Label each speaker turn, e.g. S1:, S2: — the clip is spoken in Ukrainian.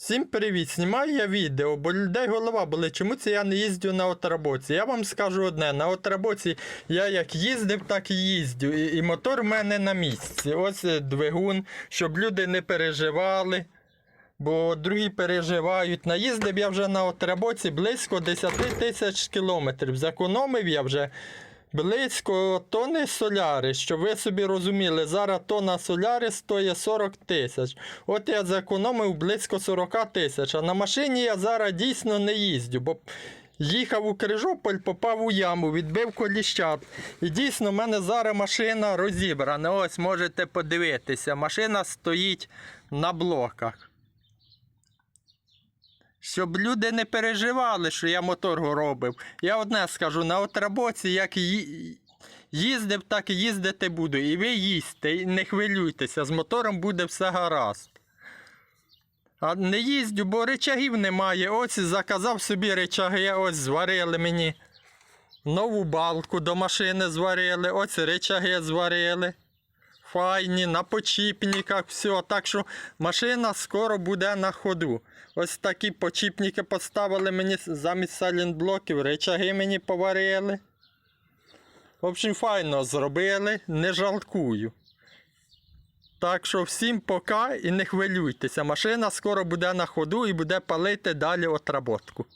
S1: Всім привіт! Знімаю я відео, бо людей голова болить, чому це я не їздю на отработці. Я вам скажу одне, на отработці я як їздив, так і їздю. І, і мотор в мене на місці. Ось е, двигун, щоб люди не переживали. Бо другі переживають. Наїздив я вже на отработці близько 10 тисяч кілометрів. Зекономив я вже близько тони соляри. Щоб ви собі розуміли, зараз тонна соляри стоїть 40 тисяч. От я зекономив близько 40 тисяч. А на машині я зараз дійсно не їздю, бо їхав у Крижополь, попав у яму, відбив коліщат. І дійсно, в мене зараз машина розібрана. Ось можете подивитися. Машина стоїть на блоках. Щоб люди не переживали, що я мотор робив. Я одне скажу, на отработці, як їздив, так і їздити буду. І ви їсте, не хвилюйтеся, з мотором буде все гаразд. А не їздю, бо речагів немає. Ось заказав собі речаги, ось зварили мені. Нову балку до машини зварили, ось речаги зварили. Файні, на почіпниках, все. Так що машина скоро буде на ходу. Ось такі почіпники поставили мені замість сайлентблоків, речаги мені поварили. В общем, файно зробили, не жалкую. Так що всім пока і не хвилюйтеся. Машина скоро буде на ходу і буде палити далі отработку.